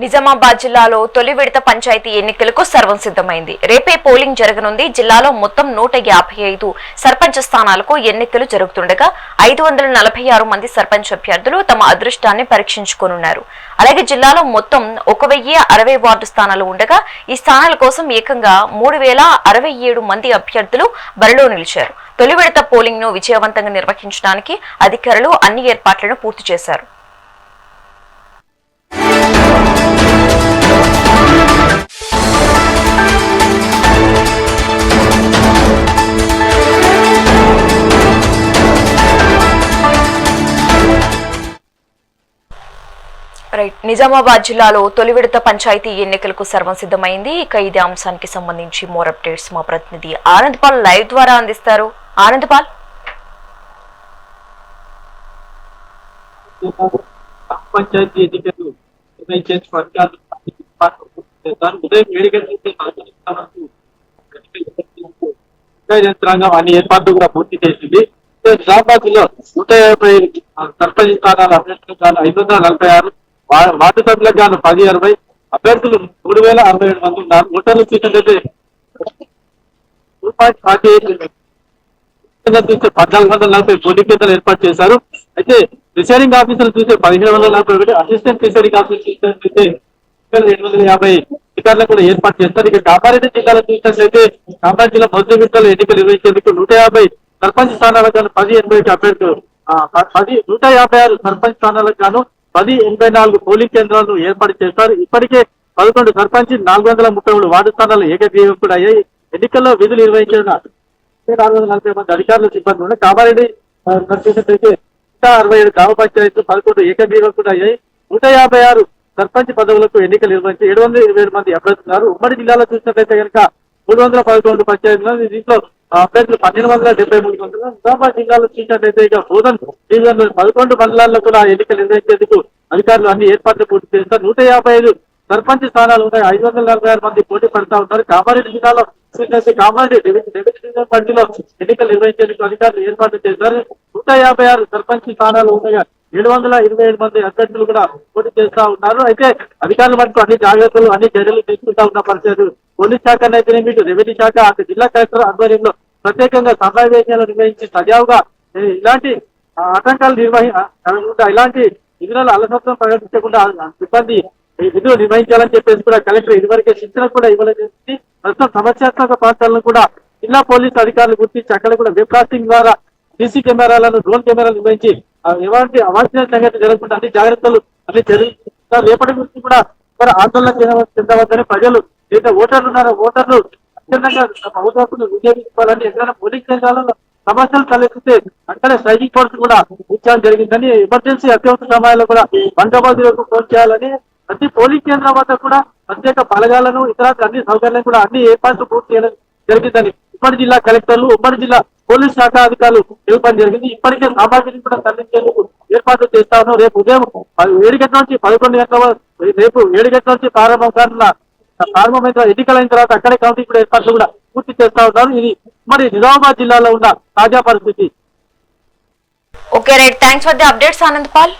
నిజామాబాద్ జిల్లాలో తొలి విడత పంచాయతీ ఎన్నికలకు సర్వం సిద్ధమైంది. రేపే పోలింగ్ జరగనుంది. జిల్లాలో మొత్తం నూట యాభై ఐదు సర్పంచ్ స్థానాలకు ఎన్నికలు జరుగుతుండగా ఐదు వందల నలభై ఆరు మంది సర్పంచ్ అభ్యర్థులు తమ అదృష్టాన్ని పరీక్షించుకోనున్నారు. అలాగే జిల్లాలో మొత్తం ఒక వెయ్యి అరవై వార్డు స్థానాలు ఉండగా ఈ స్థానాల కోసం ఏకంగా మూడు వేల అరవై ఏడు మంది అభ్యర్థులు బరిలో నిలిచారు. తొలి విడత పోలింగ్ను విజయవంతంగా నిర్వహించడానికి అధికారులు అన్ని ఏర్పాట్లను పూర్తి చేశారు. రైట్ నిజామాబాద్ జిల్లాలో తొలి విడత పంచాయతీ ఎన్నికలకు సర్వం సిద్ధమైంది. ఇక ఇదే అంశానికి సంబంధించి మోర్ అప్డేట్స్ మా ప్రతినిధి ఆనంద్ పాల్ లైవ్ ద్వారా అందిస్తారు. ఆనంద్ పాల్. పంచాయతీ ఎన్నికలు ఉదయం ఏడు గంటల యంత్రాంగం అన్ని ఏర్పాట్లు కూడా పూర్తి చేసింది. నిజామాబాద్లో నూట యాభై సర్పంచ్ స్థానాల అభ్యర్థులకు ఐదు వందల నలభై ఆరు వా- వార్డు సభ్యులకు గాను పది అరవై అభ్యర్థులు మూడు వేల అరవై ఏడు మంది ఉన్నారు. ఓటర్లు చూసినట్లయితే టూ పాయింట్ ఫార్టీ ఎయిట్ చూస్తే పద్నాలుగు వందల నలభై పోటీ కేంద్రాలు ఏర్పాటు చేశారు. అయితే రిసైడింగ్ ఆఫీసర్లు చూస్తే పదిహేను వందల నలభై ఒకటి అసిస్టెంట్ రిసైడింగ్ ఆఫీసర్ చూసినట్లయితే రెండు వందల యాభై అధికారులు కూడా ఏర్పాటు చేస్తారు. ఇక కామారెడ్డి జిల్లాలో చూసినట్లయితే కామారెడ్డి జిల్లా మొదటి విడతలు ఎన్నికలు నిర్వహించేందుకు నూట యాభై సర్పంచ్ స్థానాలకు గాను పది ఎనభై ఒకటి అభ్యర్థులు పది నూట యాభై ఆరు సర్పంచ్ స్థానాలకు గాను పది ఎనభై నాలుగు పోలింగ్ కేంద్రాలను ఏర్పాటు చేస్తారు ఇప్పటికే పదకొండు సర్పంచ్ నాలుగు వందల ముప్పై మూడు వార్డు స్థానాలు ఏకగ్రీవం అయ్యాయి. ఎన్నికల్లో విధులు నిర్వహించిన నాలుగు వందల నలభై మంది అధికారులు సిబ్బంది ఉన్నాయి కామారెడ్డి చూసినట్లయితే నూట అరవై ఏడు గ్రామ పంచాయతీలు పదకొండు ఏకగ్రీవకులు అయ్యాయి. నూట యాభై ఆరు సర్పంచ్ పదవులకు ఎన్నికలు నిర్వహించి ఏడు వందల ఇరవై ఏడు మంది అభ్యర్థున్నారు ఉమ్మడి జిల్లాలో చూసినట్లయితే కనుక మూడు వందల పదకొండు పంచాయతీలు దీంట్లో అభ్యర్థులు పన్నెండు వందల డెబ్బై మూడు మంది నిజామాబాద్ జిల్లాలో చూసినట్లయితే ఇక బోధన్ డివిజన్ పదకొండు మండలాల్లో కూడా ఎన్నికలు నిర్వహించేందుకు అధికారులు అన్ని ఏర్పాట్లు పూర్తి చేస్తారు నూట యాభై ఐదు సర్పంచ్ స్థానాలు ఉన్నాయి ఐదు వందల నలభై ఆరు మంది పోటీ పడతా ఉన్నారు కామారెడ్డి జిల్లాలో చూసినట్లయితే కామారెడ్డి డివిజన్ పరిధిలో ఎన్నికలు నిర్వహించేందుకు అధికారులు ఏర్పాట్లు చేశారు నూట యాభై ఆరు సర్పంచ్ స్థానాలు ఉండగా ఏడు వందల ఇరవై ఏడు మంది అభ్యర్థులు కూడా పోటీ చేస్తా ఉన్నారు అయితే అధికారులు మటుకు అన్ని జాగ్రత్తలు అన్ని చర్యలు తీసుకుంటా ఉన్న పరిస్థితులు పోలీస్ శాఖ అనేది మీకు రెవెన్యూ శాఖ అటు జిల్లా కలెక్టర్ ఆధ్వర్యంలో ప్రత్యేకంగా సమావేశాలు నిర్వహించి సజావుగా ఇలాంటి ఆటంకాలు నిర్వహించకుండా ఇలాంటి విధులలో అలసత్వం ప్రకటించకుండా సిబ్బంది ఈ విధులు నిర్వహించాలని చెప్పేసి కూడా కలెక్టర్ ఇదివరకే శిక్షణ కూడా ఇవ్వలేదు. ప్రస్తుతం సమస్యాత్మక ప్రాంతాలను కూడా జిల్లా పోలీసు అధికారులు గుర్తించి అక్కడ కూడా వెబ్కాస్టింగ్ ద్వారా సీసీ కెమెరాలను డ్రోన్ కెమెరాలు నిర్వహించి ఎలాంటి అవాంఛనీయ సంగతి జరగకుండా అన్ని జాగ్రత్తలు అన్ని చర్యలు రేపటి గురించి కూడా మరి ఆందోళన చెందవద్దని ప్రజలు లేదా ఓటర్లు ఉన్నారో ఓటర్లు అత్యంతంగా తమ ఎక్కడైనా పోలింగ్ కేంద్రాలలో సమస్యలు తలెత్తితే అక్కడే స్ట్రైకింగ్ ఫోర్స్ కూడా ఇచ్చడం జరిగిందని ఎమర్జెన్సీ అత్యవసర సమయాల్లో కూడా బందోబస్తు ఫోన్ చేయాలని ప్రతి పోలింగ్ కేంద్రం వద్ద కూడా ప్రత్యేక బలగాలను ఇతర అన్ని సౌకర్యాలను కూడా అన్ని ఏర్పాట్లు పూర్తి చేయడం జరిగిందని ఉమ్మడి జిల్లా కలెక్టర్లు ఉమ్మడి జిల్లా పోలీస్ శాఖ అధికారులు ఇవ్వడం జరిగింది. ఇప్పటికే సామాగ్రిని కూడా తరలించేందుకు ఏర్పాట్లు చేస్తా ఉన్నాం. రేపు ఉదయం పది- ఏడు గంటల నుంచి పదకొండు గంటల రేపు ఏడు గంటల నుంచి ప్రారంభం కానున్న ప్రారంభమైన ఎన్నికలైన తర్వాత అక్కడే కౌంటింగ్ కూడా ఏర్పాట్లు కూడా పూర్తి చేస్తా ఉన్నారు. ఇది మరి నిజామాబాద్ జిల్లాలో ఉన్న తాజా పరిస్థితి. Okay right thanks for the updates Anand Paul